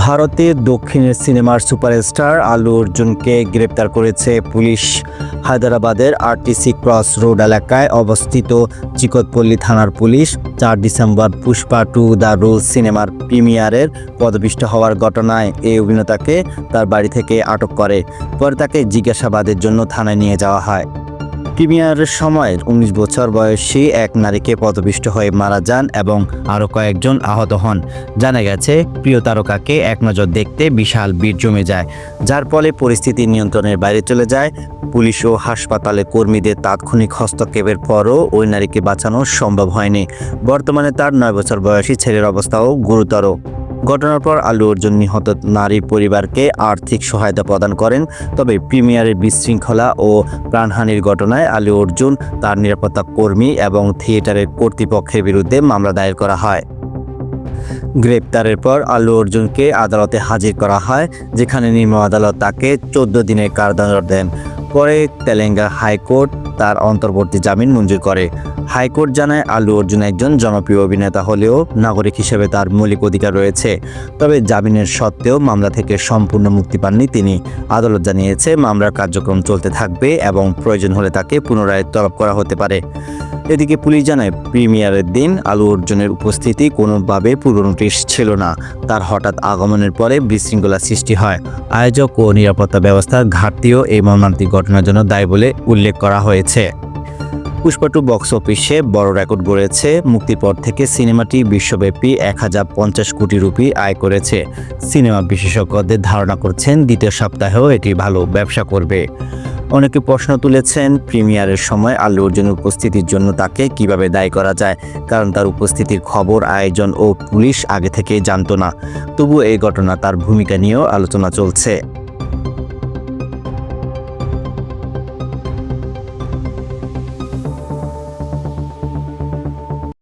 ভারতে দক্ষিণের সিনেমার সুপারস্টার আলু অর্জুনকে গ্রেপ্তার করেছে পুলিশ। হায়দ্রাবাদের আরটিসি ক্রস রোড এলাকায় অবস্থিত চিকতপল্লী থানার পুলিশ চার December Pushpa two the rule সিনেমার প্রিমিয়ারের পদপিষ্ট হওয়ার ঘটনায় এই অভিনেতাকে তার বাড়ি থেকে আটক করে। পরে তাকে জিজ্ঞাসাবাদের জন্য থানায় নিয়ে যাওয়া হয়। প্রিমিয়ারের সময় উনিশ বছর বয়সী এক নারীকে পদপিষ্ট হয়ে মারা যান এবং আরও কয়েকজন আহত হন। জানা গেছে, প্রিয় তারকাকে এক নজর দেখতে বিশাল ভিড় জমে যায়, যার ফলে পরিস্থিতি নিয়ন্ত্রণের বাইরে চলে যায়। পুলিশ ও হাসপাতালে কর্মীদের তাৎক্ষণিক হস্তক্ষেপের পরও ওই নারীকে বাঁচানো সম্ভব হয়নি। বর্তমানে তার নয় বছর বয়সী ছেলের অবস্থাও গুরুতর। ঘটনার পর আলু অর্জুন নিহত নারীর পরিবারকে আর্থিক সহায়তা প্রদান করেন। তবে প্রিমিয়ারের বিশৃঙ্খলা ও প্রাণহানির ঘটনায় আলু অর্জুন তার নিরাপত্তা কর্মী এবং থিয়েটারের কর্তৃপক্ষের বিরুদ্ধে মামলা দায়ের করা হয়। গ্রেপ্তারের পর আল্লু অর্জুনকে আদালতে হাজির করা হয়, যেখানে নিম্ন আদালত তাকে চোদ্দ দিনের কারাদণ্ড দেন। পরে তেলেঙ্গা হাইকোর্ট তার অন্তর্বর্তী জামিন মঞ্জুর করে। হাইকোর্ট জানায় আলু অর্জুন একজন জনপ্রিয় অভিনেতা হলেও নাগরিক হিসেবে তার মৌলিক অধিকার রয়েছে। তবে জামিনের সত্ত্বেও মামলা থেকে সম্পূর্ণ মুক্তি পাননি তিনি। আদালত জানিয়েছে, মামলার কার্যক্রম চলতে থাকবে এবং প্রয়োজন হলে তাকে পুনরায় তলব করা হতে পারে। এদিকে পুলিশ জানায়, প্রিমিয়ারের দিন আলু অর্জুনের উপস্থিতি কোনোভাবে পূর্ব নোটিশ ছিল না। তার হঠাৎ আগমনের পরে বিশৃঙ্খলা সৃষ্টি হয়। আয়োজক ও নিরাপত্তা ব্যবস্থার ঘাটতিও এই মর্মান্তিক ঘটনার জন্য দায়ী বলে উল্লেখ করা হয়েছে। পুষ্পা টু বক্স অফিসে বড় রেকর্ড গড়েছে, মুক্তির পর থেকে সিনেমাটি বিশ্বব্যাপী এক হাজার পঞ্চাশ কোটি রুপি আয় করেছে। সিনেমা বিশেষজ্ঞদের ধারণা করছেন দ্বিতীয় সপ্তাহেও এটি ভালো ব্যবসা করবে। অনেকে প্রশ্ন তুলেছেন, প্রিমিয়ারের সময় আল্লু অর্জুনের উপস্থিতির জন্য তাকে কীভাবে দায়ী করা যায়? কারণ তার উপস্থিতির খবর আয়োজন ও পুলিশ আগে থেকেই জানতো না। তবু এই ঘটনা তার ভূমিকা নিয়েও আলোচনা চলছে।